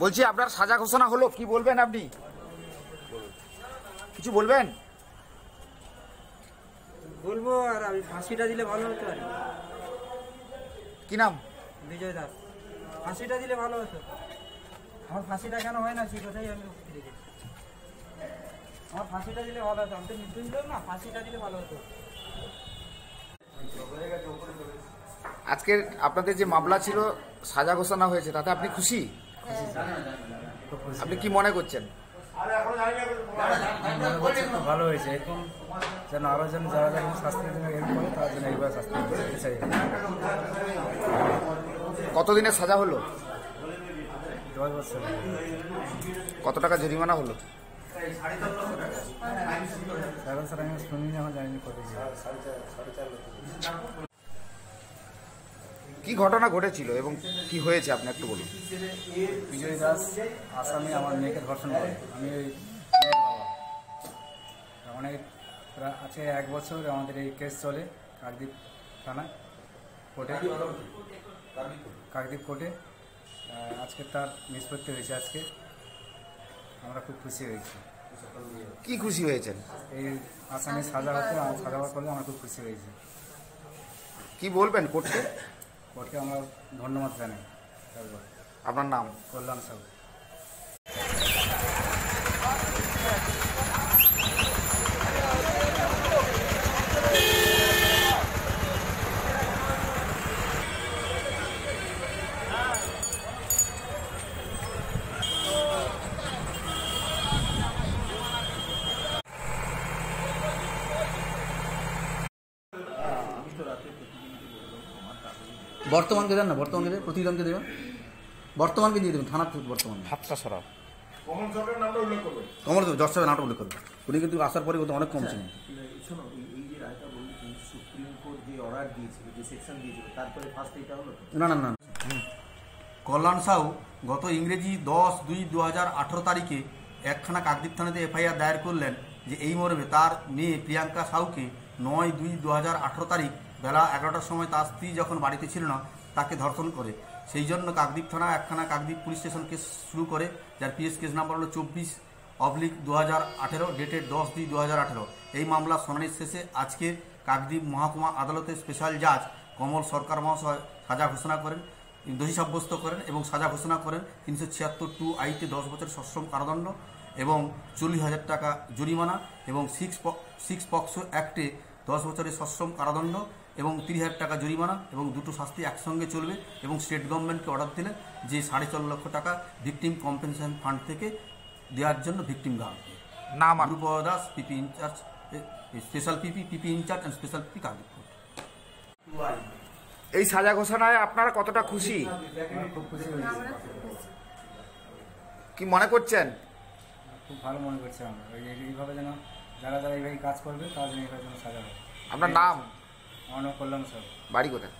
বলছি আপনার সাজা ঘোষণা হলো কি বলবেন আপনি? কিছু বলবেন? বলব আর আমি ফাঁসিটা দিলে ভালো হতো আর কি। নাম? বিজয় দাস। ফাঁসিটা দিলে ভালো হতো। আমার ফাঁসিটা কেন হয় না সে কথাই আমি আমার ফাঁসিটা দিলে ভালো হতো। আমি তো নির্দোষ না? ফাঁসিটা দিলে ভালো হতো। আজকের আপনাদের যে মামলা ছিল সাজা ঘোষণা হয়েছে তাতে আপনি খুশি? আপনি কি মনে করছেন? মনে ভালো হয়েছে এরকম যেন আরও যেন যারা যারা শাস্তির জন্য এরকম করে তার জন্য এইবার শাস্তি দিতে চাই। কতদিনের সাজা হলো? দশ বছর। কত টাকা জরিমানা হলো? স্যার আমি শুনিনি এখন জানিনি কত কি। ঘটনা ঘটেছিল এবং কি হয়েছে? আপনি একটু বলুন। বিজয় দাস আসামি আমার মেয়েকে ধর্ষণ করে। আমি অনেক আজকে এক বছর আমাদের এই কেস চলে কাকদ্বীপ থানা কোর্টে। কাকদ্বীপ কোর্টে। আজকে তার নিষ্পত্তি হয়েছে আজকে। আমরা খুব খুশি হয়েছি। কি খুশি হয়েছেন? এই আসামি সাজা হতে সাজা হওয়ার করলে আমরা খুব খুশি হয়েছি। কি বলবেন কোর্টকে? কোর্টকে আমরা ধন্যবাদ জানাই। তারপর আপনার নাম? কল্যাণ সাহু। বর্তমানকে দেন না বর্তমানকে দেন প্রতিদিনকে দেবেন। বর্তমানকে দিয়ে দেবেন থানার থেকে বর্তমান। হাতটা সরাও। কমর দেবে যশ সাহেব নাটক উল্লেখ করবে উনি কিন্তু আসার পরে কিন্তু অনেক কম ছিলেন। শোনো এই যে রায়টা বললি সুপ্রিম কোর্ট যে অর্ডার দিয়েছিল যে সেকশন দিয়েছিল তারপরে ফার্স্ট এটা হলো? না না না কল্যাণ সাউ গত ইংরেজি দশ দুই দু হাজার আঠেরো তারিখে একখানা কাকদ্বীপ থানাতে এফআইআর দায়ের করলেন যে এই মর্মে তার মেয়ে প্রিয়াঙ্কা সাউকে নয় দুই দু হাজার আঠেরো তারিখ বেলা এগারোটার সময় তার স্ত্রী যখন বাড়িতে ছিল না, তাকে ধর্ষণ করে। সেই জন্য কাকদ্বীপ থানা একখানা কাকদ্বীপ পুলিশ স্টেশন কেস শুরু করে, যার পিএস কেস নাম্বার হলো চব্বিশ অবলিক দু হাজার আঠেরো ডেটের দশ দুই দু হাজার আঠেরো। এই মামলা শুনানির শেষে আজকে কাকদ্বীপ মহকুমা আদালতের স্পেশাল জাজ কমল সরকার মহাশয় সাজা ঘোষণা করেন, দোষী সাব্যস্ত করেন এবং সাজা ঘোষণা করেন তিনশো ছিয়াত্তর টু আইতে দশ বছর সশ্রম কারাদণ্ড এবং চল্লিশ হাজার টাকা জরিমানা এবং সিক্স সিক্স পক্সো অ্যাক্টে দশ বছরের সশ্রম কারাদণ্ড এবং তিরিশ হাজার টাকা জরিমানা এবং দুটো শাস্তি একসঙ্গে চলবে এবং স্টেট গভর্নমেন্টকে অর্ডার দিলেন যে সাড়ে চার লক্ষ টাকা ভিকটিম কম্পেনসেশন ফান্ড থেকে দেওয়ার জন্য ভিকটিম গ্রামকে নাম আর group Das PP incharge special PP PP incharge and special PP Kardipur এই সাজা ঘোষণায় আপনারা কতটা খুশি? কি মনে করছেন? খুব ভালো মনে করছি আমরা। এইভাবে যেন যারা যারা এইভাবে কাজ করবে তারা জন্য এইভাবে যেন সাজা হয়। আপনার নাম? নাম কল্যাণ সাহু বাড়ি কোথায়?